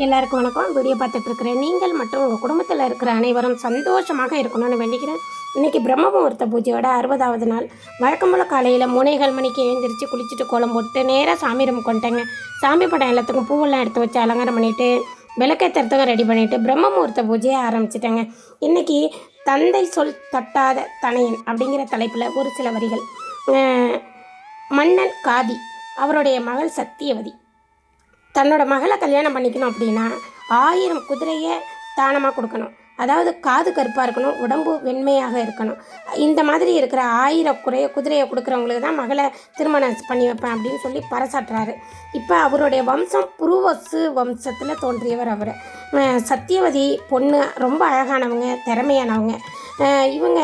எல்லாருக்கும் வணக்கம். வீடியோ பார்த்துட்டு இருக்கிறேன். நீங்கள் மற்றும் உங்கள் குடும்பத்தில் இருக்கிற அனைவரும் சந்தோஷமாக இருக்கணும்னு வேண்டிக்கிறேன். இன்றைக்கி பிரம்ம முகூர்த்த பூஜையோட அறுபதாவது நாள். வழக்கமுள்ள காலையில் மூணேகால் மணிக்கு எழுந்திரிச்சு குளிச்சுட்டு கோலம் போட்டு நேராக சாமி ரூம் கொண்டேங்க சாமி படம் எல்லாத்துக்கும் பூவெல்லாம் எடுத்து வச்சு அலங்காரம் பண்ணிவிட்டு விளக்கேற்றுறதுக்கும் ரெடி பண்ணிவிட்டு பிரம்ம முகூர்த்த பூஜையை ஆரம்பிச்சிட்டேங்க. இன்றைக்கி தந்தை சொல் தட்டாத தனையன் அப்படிங்கிற தலைப்பில் ஒரு சில வரிகள். மன்னன் காதி அவருடைய மகள் சத்தியவதி. தன்னோட மகளை கல்யாணம் பண்ணிக்கணும் அப்படின்னா ஆயிரம் குதிரையை தானமாக கொடுக்கணும். அதாவது காது கருப்பாக இருக்கணும் உடம்பு வெண்மையாக இருக்கணும். இந்த மாதிரி இருக்கிற ஆயிரம் குறைய குதிரையை கொடுக்குறவங்களுக்கு தான் மகளை திருமணம் பண்ணி வைப்பேன் அப்படின்னு சொல்லி பறைசாட்டுறாரு இப்போ அவருடைய வம்சம் புருவசு வம்சத்தில் தோன்றியவர் அவர். சத்தியவதி பொண்ணு ரொம்ப அழகானவங்க திறமையானவங்க. இவங்க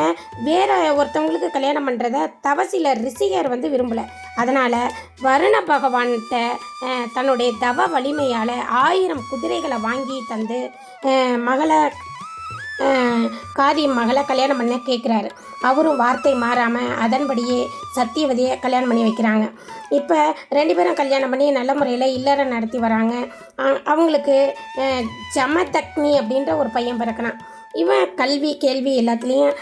வேற ஒருத்தவங்களுக்கு கல்யாணம் பண்ணுறத தவசில ரிஷிகர் வந்து விரும்பலை. அதனால் வருண பகவான்கிட்ட தன்னுடைய தவ வலிமையால் ஆயிரம் குதிரைகளை வாங்கி தந்து மகளை காதி மகளை கல்யாணம் பண்ண கேட்குறாரு அவரும் வார்த்தை மாறாமல் அதன்படியே சத்தியவதியை கல்யாணம் பண்ணி வைக்கிறாங்க. இப்போ ரெண்டு பேரும் கல்யாணம் பண்ணி நல்ல முறையில் இல்லறம் நடத்தி வராங்க. அவங்களுக்கு ஜமதக்னி அப்படின்ற ஒரு பையன் பிறக்கிறான். இவன் கல்வி கேள்வி எல்லாத்துலேயும்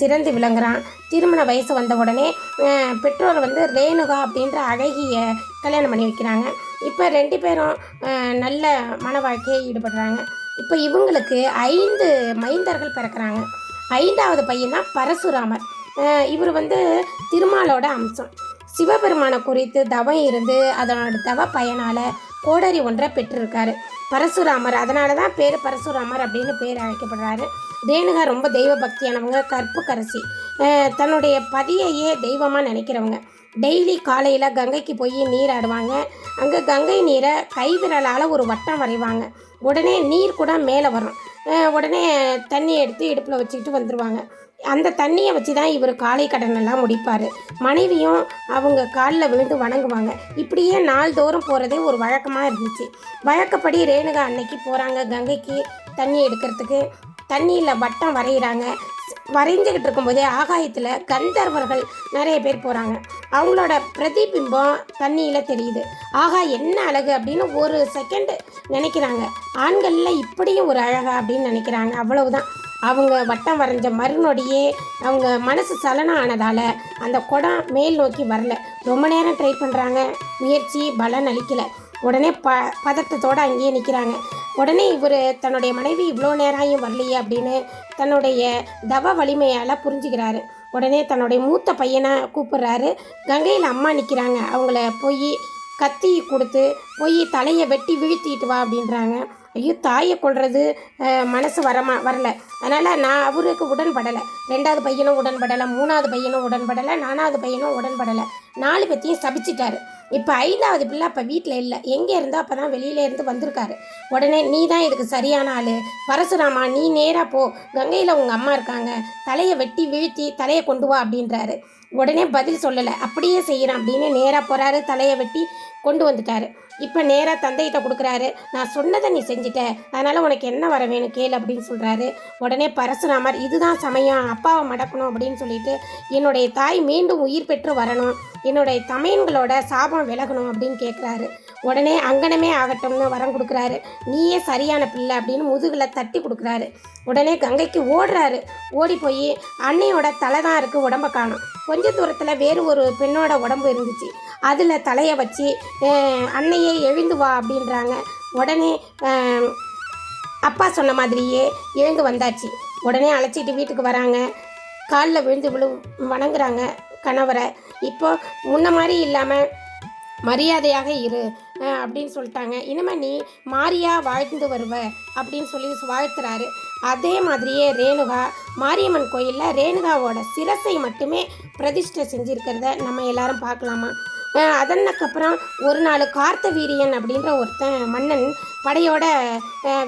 சிறந்து விளங்குறான். திருமண வயசு வந்த உடனே பெற்றோர் வந்து ரேணுகா அப்படின்ற அழகிய கல்யாணம் பண்ணி வைக்கிறாங்க. இப்போ ரெண்டு பேரும் நல்ல மன வாழ்க்கையை ஈடுபடுறாங்க. இப்போ இவங்களுக்கு ஐந்து மைந்தர்கள் பிறக்கிறாங்க. ஐந்தாவது பையன் தான் பரசுராமர் இவர் வந்து திருமாலோட அம்சம். சிவபெருமானை குறித்து தவம் இருந்து அதனோட தவ பயனால் கோடரி ஒன்றை பெற்றிருக்காரு. பரசுராமர். அதனால தான் பேர் பரசுராமர் அப்படின்னு பேர் அழைக்கப்படுறாரு. ரேணுகா ரொம்ப தெய்வ பக்தியானவங்க கற்புக்கரசி. தன்னுடைய பதியையே தெய்வமாக நினைக்கிறவங்க. டெய்லி காலையில் கங்கைக்கு போய் நீராடுவாங்க அங்கே கங்கை நீரை கைவிரலால் ஒரு வட்டம் வரைவாங்க. உடனே நீர் கூட மேலே வரும். உடனே தண்ணி எடுத்து இடுப்பில் வச்சுக்கிட்டு வந்துடுவாங்க அந்த தண்ணியை வச்சு தான் இவர் காலை கடனெல்லாம் முடிப்பார். மனைவியும் அவங்க காலில் விழுந்து வணங்குவாங்க. இப்படியே நாள்தோறும் போகிறதே ஒரு வழக்கமாக இருந்துச்சு. வழக்கப்படி ரேணுகா அன்னைக்கு போகிறாங்க கங்கைக்கு தண்ணி எடுக்கிறதுக்கு. தண்ணியில் வட்டம் வரைகிறாங்க வரைஞ்சிக்கிட்டு இருக்கும்போதே ஆகாயத்தில் கந்தர்வர்கள் நிறைய பேர் போகிறாங்க அவங்களோட பிரதிபிம்பம் தண்ணியில் தெரியுது. ஆகா என்ன அழகு அப்படின்னு ஒரு செகண்ட் நினைக்கிறாங்க. ஆண்களில் இப்படியும் ஒரு அழகா அப்படின்னு நினைக்கிறாங்க. அவ்வளவுதான். அவங்க வட்டம் வரைஞ்ச மறுநொடியே அவங்க மனசு சலனம் ஆனதால் அந்த குடம் மேல் நோக்கி வரல. ரொம்ப நேரம் ட்ரை பண்ணுறாங்க முயற்சி பலன் அளிக்கலை. உடனே ப பதட்டத்தோடு அங்கேயே நிற்கிறாங்க உடனே இவர் தன்னுடைய மனைவி இவ்வளோ நேரம் வரலையே அப்படின்னு தன்னுடைய தவ வலிமையால் புரிஞ்சுக்கிறாரு. உடனே தன்னுடைய மூத்த பையனை கூப்பிட்றாரு. கங்கையில் அம்மா நிற்கிறாங்க அவங்கள போய் கத்தி கொடுத்து போய் தலையை வெட்டி வீழ்த்திட்டு வா அப்படின்றாங்க. ஐயோ தாயை கொள்வது மனசு வரமா வரல. அதனால் நான் அவருக்கு உடன்படலை. ரெண்டாவது பையனும் உடன்படலை மூணாவது பையனும் உடன்படலை நானாவது பையனும் உடன்படலை. நாலு பேத்தையும் சபிச்சிட்டாரு. இப்போ ஐந்தாவது பிள்ளை அப்போ வீட்டில் இல்லை. எங்கே இருந்தோ அப்போ தான் வெளியில இருந்து வந்திருக்காரு. உடனே நீ தான் இதுக்கு சரியான ஆள். பரசுராமா நீ நேராக போ. கங்கையில் உங்கள் அம்மா இருக்காங்க. தலையை வெட்டி வீழ்த்தி தலையை கொண்டு வா அப்படின்றாரு. உடனே பதில் சொல்லலை. அப்படியே செய்கிறேன் அப்படின்னு நேராக போகிறாரு தலையை வெட்டி கொண்டு வந்துட்டாரு. இப்போ நேராக தந்தைகிட்ட கொடுக்குறாரு. நான் சொன்னதை நீ செஞ்சிட்ட. அதனால் உனக்கு என்ன வர வேணும் கேள் அப்படின்னு சொல்கிறாரு உடனே பரசுராமர் இதுதான் சமயம். அப்பாவை மடக்கணும் அப்படின்னு சொல்லிட்டு என்னுடைய தாய் மீண்டும் உயிர் பெற்று வரணும். என்னுடைய தமையன்களோட சாபம் விலகணும் அப்படின்னு கேட்குறாரு உடனே அங்கனமே ஆகட்டும்னு வரம் கொடுக்குறாரு. நீயே சரியான பிள்ளை அப்படின்னு முதுகில் தட்டி கொடுக்குறாரு. உடனே கங்கைக்கு ஓடுறாரு. ஓடி போய் அன்னையோட தலை தான் இருக்குது உடம்ப காணும். கொஞ்ச தூரத்தில் வேறு ஒரு பெண்ணோட உடம்பு இருந்துச்சு. அதில் தலையை வச்சு அன்னையே எழுந்து வா அப்படின்றாங்க. உடனே அப்பா சொன்ன மாதிரியே எழுந்து வந்தாச்சு. உடனே அழைச்சிட்டு வீட்டுக்கு வராங்க. காலில் விழுந்து விழு வணங்குறாங்க கணவரை. இப்போ முன்ன மாதிரி இல்லாமல் மரியாதையாக இரு அப்படின்னு சொல்லிட்டாங்க. இனிமே நீ மாரியா வாழ்ந்து வருவ அப்படின்னு சொல்லி வாழ்த்துறாரு. அதே மாதிரியே ரேணுகா மாரியம்மன் கோயிலில் ரேணுகாவோட சிரசை மட்டுமே பிரதிஷ்டை செஞ்சுருக்கிறத நம்ம எல்லாரும் பார்க்கலாமா? அதனக்கப்புறம் ஒரு நாள் கார்த்த வீரியன் அப்படின்ற ஒருத்தன் மன்னன் படையோட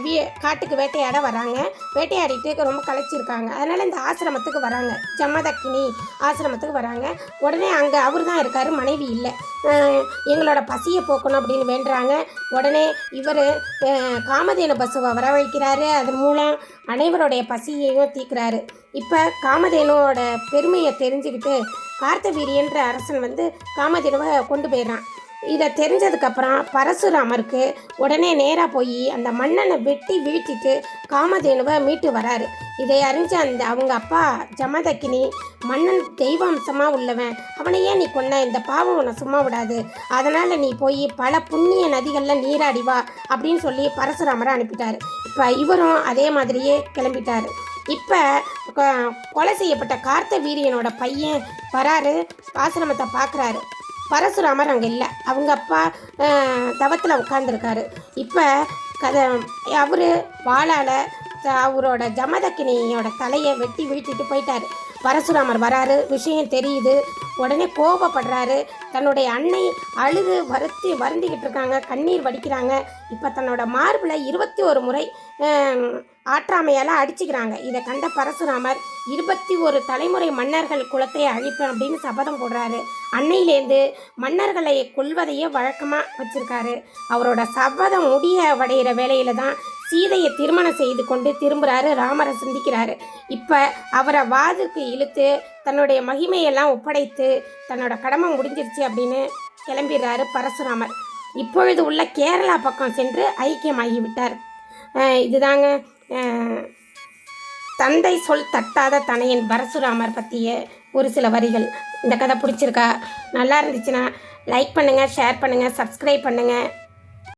வீ காட்டுக்கு வேட்டையாட வராங்க. வேட்டையாடிட்டு ரொம்ப களைச்சிருக்காங்க. அதனால் இந்த ஆசிரமத்துக்கு வராங்க. ஜம்மதக்கினி ஆசிரமத்துக்கு வராங்க. உடனே அங்கே அவர் தான் இருக்கார் மனைவி இல்லை. எங்களோட பசியை போக்கணும் அப்படின்னு வேண்டுறாங்க. உடனே இவர் காமதேன பசுவை வரவழைக்கிறாரு. அதன் மூலம் அனைவருடைய பசியையும் தீர்க்கிறாரு. இப்போ காமதேனுவோட பெருமையை தெரிஞ்சுக்கிட்டு கார்த்தவீரியன்ற அரசன் வந்து காமதேனுவை கொண்டு போயிடுறான். இதை தெரிஞ்சதுக்கப்புறம் பரசுராமருக்கு உடனே நேராக போய் அந்த மன்னனை வெட்டி வீழ்த்திட்டு காமதேனுவை மீட்டு வராரு. இதை அறிஞ்ச அந்த அவங்க அப்பா ஜமதக்கினி மன்னன் தெய்வாம்சமாக உள்ளவன். அவனை ஏன் நீ கொன்ன? இந்த பாவம் உன்னை சும்மா விடாது. அதனால் நீ போய் பல புண்ணிய நதிகளில் நீராடி வா அப்படின்னு சொல்லி பரசுராமரை அனுப்பிட்டாரு. இப்போ இவரும் அதே மாதிரியே கிளம்பிட்டார். இப்போ கொலை செய்யப்பட்ட கார்த்த வீரியனோட பையன் வராரு ஆசிரமத்தை பார்க்குறாரு பரசுராமர் அங்கே இல்லை. அவங்க அப்பா தவத்தில் உட்காந்துருக்காரு இப்போ கதை அவர் வாளால் அவரோட ஜமதக்கினியோட தலையை வெட்டி வீழ்த்திட்டு போயிட்டாரு. பரசுராமர் வராரு விஷயம் தெரியுது. உடனே கோபப்படுறாரு தன்னுடைய அன்னை அழுது வருத்தி வருந்திக்கிட்டு இருக்காங்க கண்ணீர் வடிக்கிறாங்க. இப்போ தன்னோட மார்பில் இருபத்தி ஒரு முறை ஆற்றாமையால் அடிச்சுக்கிறாங்க. இதை கண்ட பரசுராமர் இருபத்தி ஒரு தலைமுறை மன்னர்கள் குலத்தை அழிப்பேன் அப்படின்னு சபதம் போடுறாரு. அன்னையிலேருந்து மன்னர்களை கொல்வதையே வழக்கமாக வச்சுருக்காரு. அவரோட சபதம் முடிய வடைகிற வேலையில் தான் சீதையை திருமணம் செய்து கொண்டு திரும்புகிறாரு ராமரை சிந்திக்கிறாரு. இப்போ அவரை வாதுக்கு இழுத்து தன்னுடைய மகிமையெல்லாம் ஒப்படைத்து தன்னோட கடமை முடிஞ்சிருச்சு. அப்படின்னு கிளம்பிடுறாரு பரசுராமர். இப்பொழுது உள்ள கேரளா பக்கம் சென்று ஐக்கியமாகிவிட்டார். இதுதாங்க தந்தை சொல் தட்டாத தனையின் பரசுராமர் பற்றிய ஒரு சில வரிகள். இந்த கதை பிடிச்சிருக்கா? நல்லா இருந்துச்சுன்னா லைக் பண்ணுங்கள் ஷேர் பண்ணுங்கள் சப்ஸ்கிரைப் பண்ணுங்கள்